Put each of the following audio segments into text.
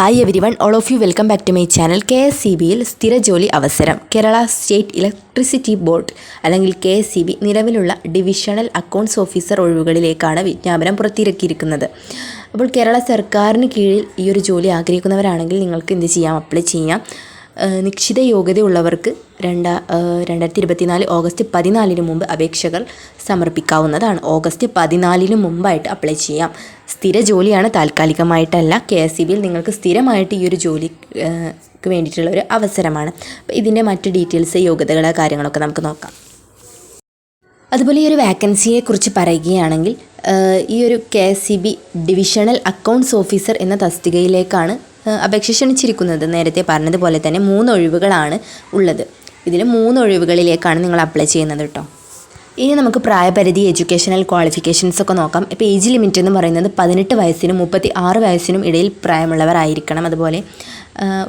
Hi everyone all of you welcome back to my channel K S C ബിയിൽ സ്ഥിര ജോലി അവസരം. Kerala state electricity board അല്ലെങ്കിൽ K S C B നിലവിലുള്ള divisional accounts officer ഒഴിവുകളിലേക്കാണ് വിജ്ഞാപനം പുറത്തിറക്കിയിരിക്കുന്നത്. അപ്പോൾ കേരള സർക്കാരിന് കീഴിൽ ഈ ഒരു ജോലി ആഗ്രഹിക്കുന്നവരാണെങ്കിൽ നിങ്ങൾക്ക് എന്ത് ചെയ്യാം? അപ്ലൈ ചെയ്യാം. നിശ്ചിത യോഗ്യതയുള്ളവർക്ക് രണ്ടാ രണ്ടായിരത്തി ഇരുപത്തിനാല് ഓഗസ്റ്റ് പതിനാലിന് മുമ്പ് അപേക്ഷകൾ സമർപ്പിക്കാവുന്നതാണ്. ഓഗസ്റ്റ് പതിനാലിന് മുമ്പായിട്ട് അപ്ലൈ ചെയ്യാം. സ്ഥിര ജോലിയാണ് താൽക്കാലികമായിട്ടല്ല. കെ എസ് സി ബിയിൽ നിങ്ങൾക്ക് സ്ഥിരമായിട്ട് ഈ ഒരു ജോലിക്ക് വേണ്ടിയിട്ടുള്ള ഒരു അവസരമാണ്. അപ്പോൾ ഇതിന്റെ മറ്റ് ഡീറ്റെയിൽസ് യോഗ്യതകൾ കാര്യങ്ങളൊക്കെ നമുക്ക് നോക്കാം. അതുപോലെ ഈ ഒരു വാക്കൻസിയെ കുറിച്ച് പറയുകയാണെങ്കിൽ ഈ ഒരു K S C B divisional accounts officer എന്ന തസ്തികയിലേക്കാണ് അപേക്ഷ ക്ഷണിച്ചിരിക്കുന്നത് നേരത്തെ പറഞ്ഞതുപോലെ തന്നെ മൂന്ന് ഒഴിവുകളാണ് ഉള്ളത്. ഇതിൽ മൂന്ന് ഒഴിവുകളിലേക്കാണ് നിങ്ങൾ അപ്ലൈ ചെയ്യുന്നത് കേട്ടോ ഇനി നമുക്ക് പ്രായപരിധി എഡ്യൂക്കേഷണൽ ക്വാളിഫിക്കേഷൻസ് ഒക്കെ നോക്കാം. ഇപ്പോൾ ഏജ് ലിമിറ്റ് എന്ന് പറയുന്നത് പതിനെട്ട് വയസ്സിനും മുപ്പത്തി ആറ് വയസ്സിനും ഇടയിൽ പ്രായമുള്ളവരായിരിക്കണം അതുപോലെ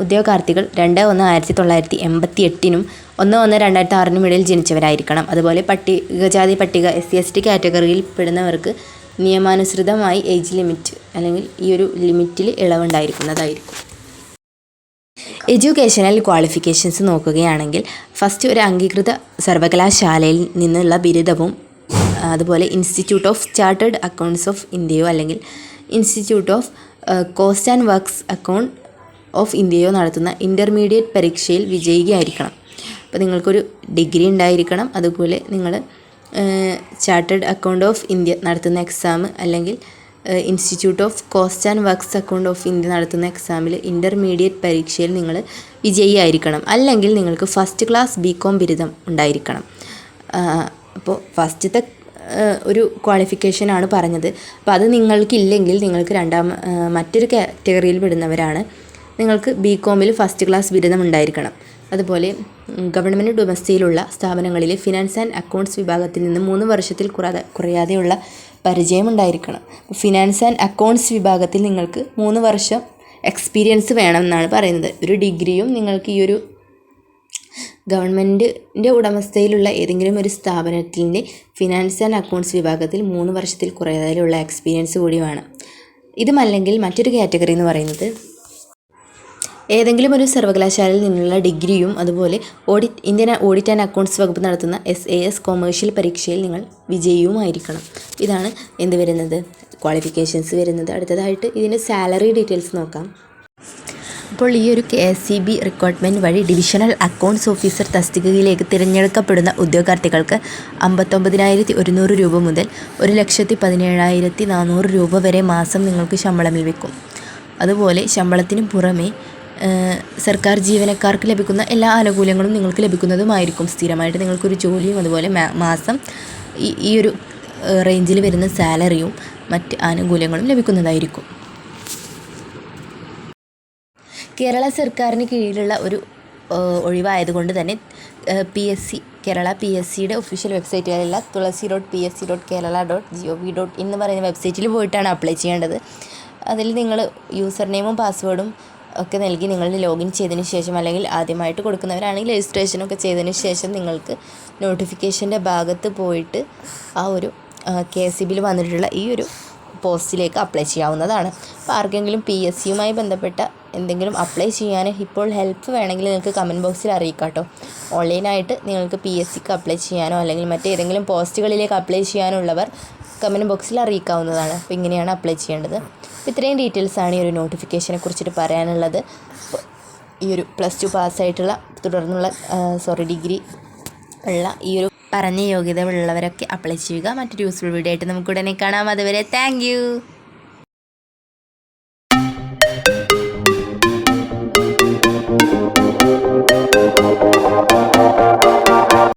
ഉദ്യോഗാർത്ഥികൾ രണ്ട് ഒന്ന് ആയിരത്തി തൊള്ളായിരത്തി എൺപത്തി എട്ടിനും ഒന്ന് ഒന്ന് രണ്ടായിരത്തി ആറിനും ഇടയിൽ ജനിച്ചവരായിരിക്കണം. അതുപോലെ പട്ടികജാതി പട്ടിക എസ് സി എസ് ടി കാറ്റഗറിയിൽ പെടുന്നവർക്ക് നിയമാനുസൃതമായി ഏജ് ലിമിറ്റ് അല്ലെങ്കിൽ ഈ ഒരു ലിമിറ്റിൽ ഇളവുണ്ടായിരിക്കുന്നതായിരിക്കും. എഡ്യൂക്കേഷണൽ ക്വാളിഫിക്കേഷൻസ് നോക്കുകയാണെങ്കിൽ ഫസ്റ്റ് ഒരു അംഗീകൃത സർവകലാശാലയിൽ നിന്നുള്ള ബിരുദവും അതുപോലെ institute of chartered accounts of ഇന്ത്യയോ അല്ലെങ്കിൽ institute of cost and works account of ഇന്ത്യയോ നടത്തുന്ന ഇന്റർമീഡിയറ്റ് പരീക്ഷയിൽ വിജയിയായിരിക്കണം അപ്പോൾ നിങ്ങൾക്കൊരു ഡിഗ്രി ഉണ്ടായിരിക്കണം. അതുപോലെ നിങ്ങൾ ചാർട്ടേഡ് അക്കൗണ്ട് ഓഫ് ഇന്ത്യ നടത്തുന്ന എക്സാം അല്ലെങ്കിൽ institute of cost and works account of India നടത്തുന്ന എക്സാമിൽ ഇന്റർമീഡിയറ്റ് പരീക്ഷയിൽ നിങ്ങൾ വിജയിയായിരിക്കണം. അല്ലെങ്കിൽ നിങ്ങൾക്ക് ഫസ്റ്റ് ക്ലാസ് ബി കോം ബിരുദം ഉണ്ടായിരിക്കണം. അപ്പോൾ ഫസ്റ്റത്തെ ഒരു ക്വാളിഫിക്കേഷനാണ് പറഞ്ഞത്. അപ്പോൾ അത് നിങ്ങൾക്കില്ലെങ്കിൽ നിങ്ങൾക്ക് രണ്ടാം മറ്റൊരു കാറ്റഗറിയിൽ പെടുന്നവരാണ് നിങ്ങൾക്ക് ബി കോമിൽ ഫസ്റ്റ് ക്ലാസ് ബിരുദം ഉണ്ടായിരിക്കണം. അതുപോലെ ഗവൺമെന്റ് ഉടമസ്ഥയിലുള്ള സ്ഥാപനങ്ങളിലെ ഫിനാൻസ് ആൻഡ് അക്കൗണ്ട്സ് വിഭാഗത്തിൽ നിന്ന് മൂന്ന് വർഷത്തിൽ കുറയാതെ കുറയാതെയുള്ള പരിചയമുണ്ടായിരിക്കണം. ഫിനാൻസ് ആൻഡ് അക്കൗണ്ട്സ് വിഭാഗത്തിൽ നിങ്ങൾക്ക് മൂന്ന് വർഷം എക്സ്പീരിയൻസ് വേണമെന്നാണ് പറയുന്നത്. ഒരു ഡിഗ്രിയും നിങ്ങൾക്ക് ഈ ഒരു ഗവൺമെന്റിന്റെ ഉടമസ്ഥയിലുള്ള ഏതെങ്കിലും ഒരു സ്ഥാപനത്തിന്റെ ഫിനാൻസ് ആൻഡ് അക്കൗണ്ട്സ് വിഭാഗത്തിൽ മൂന്ന് വർഷത്തിൽ കുറയാതെയുള്ള എക്സ്പീരിയൻസ് കൂടി വേണം. ഇതുമല്ലെങ്കിൽ മറ്റൊരു കാറ്റഗറി എന്ന് പറയുന്നത് ഏതെങ്കിലും ഒരു സർവകലാശാലയിൽ നിന്നുള്ള ഡിഗ്രിയും അതുപോലെ audit Indian audit and accounts വകുപ്പ് നടത്തുന്ന എസ് എ എസ് കൊമേഴ്ഷ്യൽ പരീക്ഷയിൽ നിങ്ങൾ വിജയിയുമായിരിക്കണം. ഇതാണ് എന്ത് വരുന്നത്? ക്വാളിഫിക്കേഷൻസ് വരുന്നത്. അടുത്തതായിട്ട് ഇതിന്റെ സാലറി ഡീറ്റെയിൽസ് നോക്കാം. അപ്പോൾ ഈ ഒരു K S C B recruitment വഴി ഡിവിഷണൽ അക്കൗണ്ട്സ് ഓഫീസർ തസ്തികയിലേക്ക് തിരഞ്ഞെടുക്കപ്പെടുന്ന ഉദ്യോഗാർത്ഥികൾക്ക് അമ്പത്തൊമ്പതിനായിരത്തി ഒരുന്നൂറ് രൂപ മുതൽ ഒരു ലക്ഷത്തി പതിനേഴായിരത്തി നാനൂറ് രൂപ വരെ മാസം നിങ്ങൾക്ക് ശമ്പളം ലഭിക്കും. അതുപോലെ ശമ്പളത്തിന് പുറമെ സർക്കാർ ജീവനക്കാർക്ക് ലഭിക്കുന്ന എല്ലാ ആനുകൂല്യങ്ങളും നിങ്ങൾക്ക് ലഭിക്കുന്നതുമായിരിക്കും. സ്ഥിരമായിട്ട് നിങ്ങൾക്കൊരു ജോലിയും അതുപോലെ മാസം ഈ ഈ ഒരു റേഞ്ചിൽ വരുന്ന സാലറിയും മറ്റ് ആനുകൂല്യങ്ങളും ലഭിക്കുന്നതായിരിക്കും. കേരള സർക്കാരിന് കീഴിലുള്ള ഒരു ഒഴിവായതുകൊണ്ട് തന്നെ P S C Kerala P S സിയുടെ official വെബ്സൈറ്റുകളില്ല Thulasi dot P S C dot Kerala dot G O V dot എന്ന് പറയുന്ന വെബ്സൈറ്റിൽ പോയിട്ടാണ് അപ്ലൈ ചെയ്യേണ്ടത്. അതിൽ നിങ്ങൾ യൂസർ നെയിമും പാസ്വേഡും ഒക്കെ നൽകി നിങ്ങൾ ലോഗിൻ ചെയ്തതിന് ശേഷം അല്ലെങ്കിൽ ആദ്യമായിട്ട് കൊടുക്കുന്നവരാണെങ്കിൽ രജിസ്ട്രേഷനൊക്കെ ചെയ്തതിന് ശേഷം നിങ്ങൾക്ക് നോട്ടിഫിക്കേഷന്റെ ഭാഗത്ത് പോയിട്ട് ആ ഒരു കെ എസ് സി ബിയിൽ വന്നിട്ടുള്ള ഈ ഒരു പോസ്റ്റിലേക്ക് അപ്ലൈ ചെയ്യാവുന്നതാണ്. അപ്പോൾ ആർക്കെങ്കിലും പി എസ് സിയുമായി ബന്ധപ്പെട്ട എന്തെങ്കിലും അപ്ലൈ ചെയ്യാൻ ഇപ്പോൾ ഹെൽപ്പ് വേണമെങ്കിൽ നിങ്ങൾക്ക് കമന്റ് ബോക്സിൽ അറിയിക്കാട്ടോ. ഓൺലൈനായിട്ട് നിങ്ങൾക്ക് പി എസ് സിക്ക് അപ്ലൈ ചെയ്യാനോ അല്ലെങ്കിൽ മറ്റേതെങ്കിലും പോസ്റ്റുകളിലേക്ക് അപ്ലൈ ചെയ്യാനുള്ളവർ കമന്റ് ബോക്സിൽ അറിയിക്കാവുന്നതാണ്. അപ്പോൾ ഇങ്ങനെയാണ് അപ്ലൈ ചെയ്യേണ്ടത്. ഇത്രയും ഡീറ്റെയിൽസാണ് ഈ ഒരു നോട്ടിഫിക്കേഷനെ കുറിച്ചിട്ട് പറയാനുള്ളത്. ഈ ഒരു പ്ലസ് ടു പാസ്സായിട്ടുള്ള തുടർന്നുള്ള സോറി ഡിഗ്രി ഉള്ള ഈ ഒരു പറഞ്ഞ യോഗ്യത ഉള്ളവരൊക്കെ അപ്ലൈ ചെയ്യുക. മറ്റൊരു യൂസ്ഫുൾ വീഡിയോ ആയിട്ട് നമുക്ക് ഉടനെ കാണാം. അതുവരെ താങ്ക്